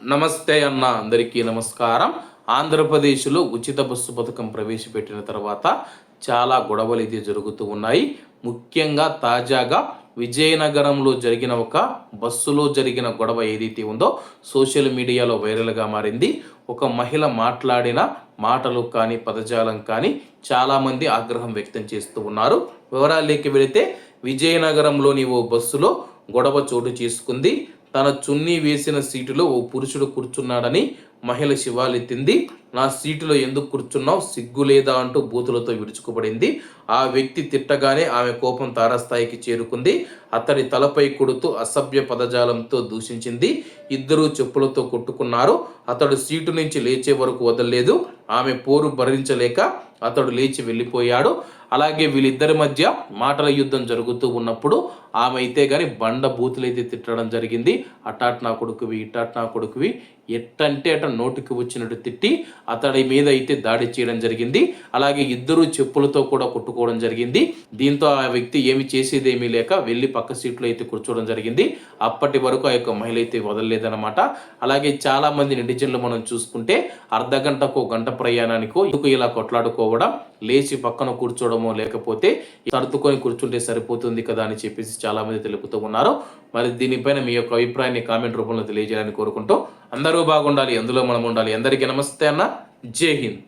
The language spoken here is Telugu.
నమస్తే అన్న అందరికీ నమస్కారం. ఆంధ్రప్రదేశ్లో ఉచిత బస్సు పథకం ప్రవేశపెట్టిన తర్వాత చాలా గొడవలు అయితే జరుగుతూ ఉన్నాయి. ముఖ్యంగా తాజాగా విజయనగరంలో జరిగిన ఒక బస్సులో జరిగిన గొడవ ఏదైతే ఉందో సోషల్ మీడియాలో వైరల్గా మారింది. ఒక మహిళ మాట్లాడిన మాటలు కానీ పదజాలం కానీ చాలామంది ఆగ్రహం వ్యక్తం చేస్తూ ఉన్నారు. వివరాల్లోకి వెళితే విజయనగరంలోని ఓ బస్సులో గొడవ చోటు చేసుకుంది. తన చున్నీ వేసిన సీటులో ఓ పురుషుడు కూర్చున్నాడని మహిళ శివాలెత్తింది. నా సీటులో ఎందుకు కూర్చున్నావు? సిగ్గు లేదా? అంటూ బూతులతో విడుచుకుపడింది ఆ వ్యక్తి తిట్టగానే ఆమె కోపం తారాస్థాయికి చేరుకుంది. అతడి తలపై కొడుతూ అసభ్య పదజాలంతో దూషించింది. ఇద్దరూ చెప్పులతో కొట్టుకున్నారు. అతడు సీటు నుంచి లేచే వరకు వదలలేదు. ఆమె పోరు భరించలేక అతడు లేచి వెళ్ళిపోయాడు. అలాగే వీళ్ళిద్దరి మధ్య మాటల యుద్ధం జరుగుతూ ఉన్నప్పుడు ఆమె అయితే కానీ బండ బూతులైతే తిట్టడం జరిగింది. అటాట్ నా కొడుకువి ఇటాట్ నా కొడుకువి ఎట్టంటే అట నోటికి వచ్చినట్టు తిట్టి అతడి మీద అయితే దాడి చేయడం జరిగింది. అలాగే ఇద్దరు చెప్పులతో కూడా కొట్టుకోవడం జరిగింది. దీంతో ఆ వ్యక్తి ఏమి చేసేదేమీ లేక వెళ్ళి పక్క సీట్లో అయితే కూర్చోవడం జరిగింది. అప్పటి వరకు ఆ యొక్క మహిళ అయితే వదలలేదన్నమాట. అలాగే చాలా మంది నెటిజన్లు మనం చూసుకుంటే అర్ధ గంటకో గంట ప్రయాణానికో ఇలా కొట్లాడుకోవడం లేచి పక్కన కూర్చోవడం కూర్చోవడమో లేకపోతే సర్దుకొని కూర్చుంటే సరిపోతుంది కదా అని చెప్పేసి చాలా మంది తెలుపుతూ ఉన్నారు. మరి దీనిపైన మీ యొక్క అభిప్రాయాన్ని కామెంట్ రూపంలో తెలియజేయాలని కోరుకుంటూ అందరూ బాగుండాలి అందులో మనం ఉండాలి. అందరికీ నమస్తే అన్న. జై హింద్.